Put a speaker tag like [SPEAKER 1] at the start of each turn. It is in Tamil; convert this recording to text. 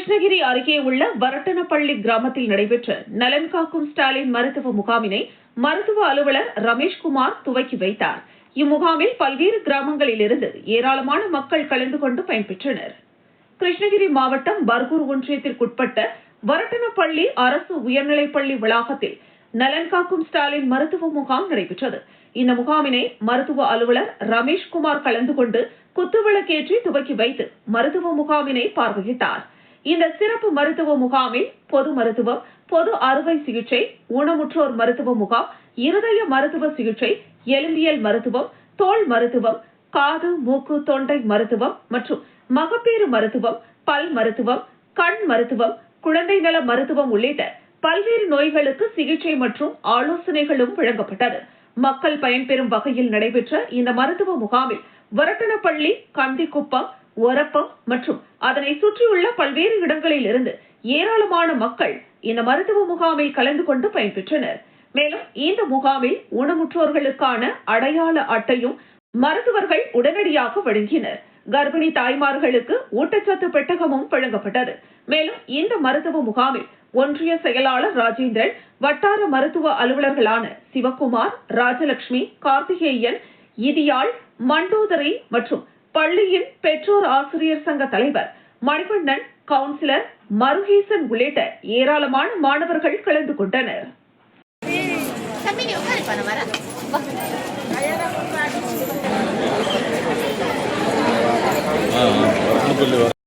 [SPEAKER 1] கிருஷ்ணகிரி அருகே உள்ள வரட்டனப்பள்ளி கிராமத்தில் நடைபெற்ற நலன் காக்கும் ஸ்டாலின் மருத்துவ முகாமினை மருத்துவ அலுவலர் ரமேஷ்குமார் துவக்கி வைத்தார். இம்முகாமில் பல்வேறு கிராமங்களிலிருந்து ஏராளமான மக்கள் கலந்து கொண்டு பயன்பெற்றனர் கிருஷ்ணகிரி மாவட்டம் பர்கூர் ஒன்றியத்திற்குட்பட்ட வரட்டனப்பள்ளி அரசு உயர்நிலைப்பள்ளி வளாகத்தில் நலன் காக்கும் ஸ்டாலின் மருத்துவ முகாம் நடைபெற்றது. இந்த முகாமினை மருத்துவ அலுவலர் ரமேஷ்குமார் கலந்து கொண்டு குத்துவிளக்கேற்றி துவக்கி வைத்து மருத்துவ முகாமினை பார்வையிட்டார். இந்த சிறப்பு மருத்துவ முகாமில் பொது மருத்துவம் பொது அறுவை சிகிச்சை ஊனமுற்றோர் மருத்துவ முகாம் இருதய மருத்துவ சிகிச்சை எலும்பியல் மருத்துவம் தோல் மருத்துவம் காது மூக்கு தொண்டை மருத்துவம் மற்றும் மகப்பேறு மருத்துவம் பல் மருத்துவம் கண் மருத்துவம் குழந்தை நல மருத்துவம் உள்ளிட்ட பல்வேறு நோய்களுக்கு சிகிச்சை மற்றும் ஆலோசனைகளும் வழங்கப்பட்டது மக்கள் பயன்பெறும் வகையில் நடைபெற்ற இந்த மருத்துவ முகாமில் வரட்டனப்பள்ளி கந்திக்குப்பம் ஒரப்பம் மற்றும் அதனை சுற்றியுள்ள பல்வேறு இடங்களில் இருந்து ஏராளமான மக்கள் இந்த மருத்துவ முகாமில் கலந்து கொண்டு பயன்பெற்றனர் மேலும் இந்த முகாமில் ஊனமுற்றோர்களுக்கான அடையாள அட்டையும் மருத்துவர்கள் உடனடியாக வழங்கினர். கர்ப்பிணி தாய்மார்களுக்கு ஊட்டச்சத்து பெட்டகமும் வழங்கப்பட்டது. மேலும் இந்த மருத்துவ முகாமில் ஒன்றிய செயலாளர் ராஜேந்திரன் வட்டார மருத்துவ அலுவலர்களான சிவக்குமார் ராஜலட்சுமி கார்த்திகேயன் இதியாள் மண்டோதரி மற்றும் பள்ளியின் பெற்றோர் ஆசிரியர் சங்க தலைவர் மணிவண்ணன் கவுன்சிலர் மருகேசன் உள்ளிட்ட ஏராளமான மாணவர்கள் கலந்து கொண்டனர்
[SPEAKER 2] ஆ.